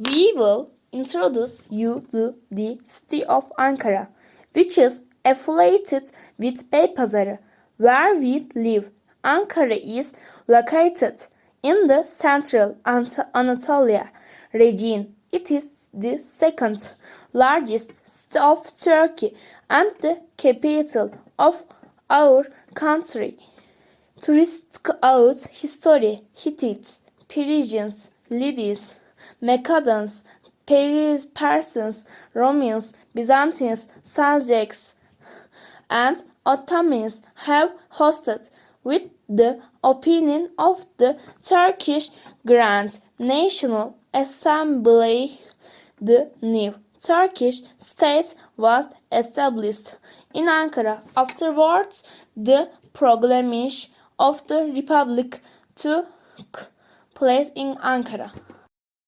we will introduce you to the city of Ankara, which is affiliated with Beypazarı, where we live. Ankara is located in the central Anatolia region. It is the second largest city of Turkey and the capital of our country. Tourist out history, Hittites, Persians, Lydians, Macedons, Paris, Persians, Romans, Byzantines, Seljuks, and Ottomans have hosted with the opinion of the Turkish Grand National Assembly the new Turkish state was established in Ankara. Afterwards, the proclamation of the Republic took place in Ankara.